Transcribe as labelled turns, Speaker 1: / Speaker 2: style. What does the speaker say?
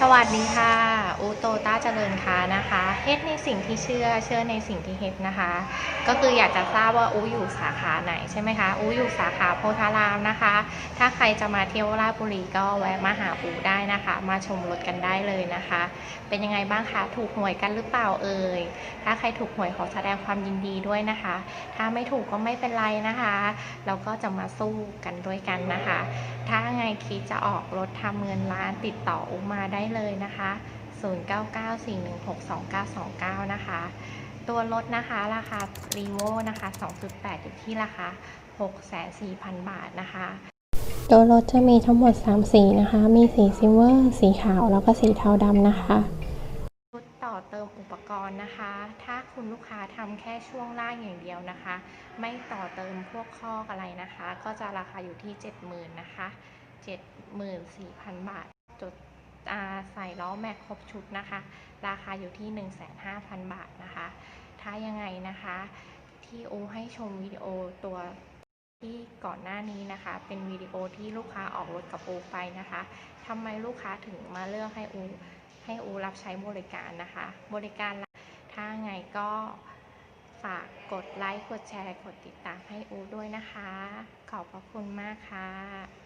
Speaker 1: สวัสดีค่ะอูโตต้าเจริญค้านะคะเฮ็ดในสิ่งที่เชื่อเชื่อในสิ่งที่เฮ็ดนะคะ ก็คืออยากจะทราบว่าอูอยู่สาขาไหนใช่ไหมคะอูอยู่สาขาโพธารามนะคะ ถ้าใครจะมาเที่ยวราชบุรีก็แวะมาหาอูได้นะคะ มาชมรถกันได้เลยนะคะ เป็นยังไงบ้างคะถูกหวยกันหรือเปล่าเอ่ยถ้าใครถูกหวยขอแสดงความยินดีด้วยนะคะ ถ้าไม่ถูกก็ไม่เป็นไรนะคะ เราก็จะมาสู้กันด้วยกันนะคะ ถ้าไงคิดจะออกรถทำเงินล้านติดต่ออุมาได้เลยนะคะ 0994162929 นะคะ ตัวรถนะคะราคารีโวนะคะ 2.8 อยู่ที่ราคา 6,400,000 บาทนะคะ
Speaker 2: ตัวรถจะมีทั้งหมด 3 สีนะคะ มีสีซิลเวอร์ สีขาว แล้วก็สีเทาดำนะคะ
Speaker 1: อเติมอุปกรณ์นะคะ ถ้าคุณลูกค้าทำแค่ช่วงล่างอย่างเดียวนะคะ ไม่ต่อเติมพวกข้ออะไรนะคะ ก็จะราคาอยู่ที่ 70,000นะคะ74,000 บาท จดใส่ล้อแม็กครบชุดนะคะ ราคาอยู่ที่ 15,000บาทนะคะ ถ้ายังไงนะคะ ที่โอให้ชมวิดีโอตัวที่ก่อนหน้านี้นะคะ เป็นวิดีโอที่ลูกค้าออกรถกับโอไปนะคะทำไมลูกค้าถึงมาเลือกให้โอ ให้อูรับใช้บริการนะคะ บริการถ้าไงก็ฝากกดไลค์ กดแชร์ กดติดตามให้อูด้วยนะคะ ขอบพระคุณมากค่ะ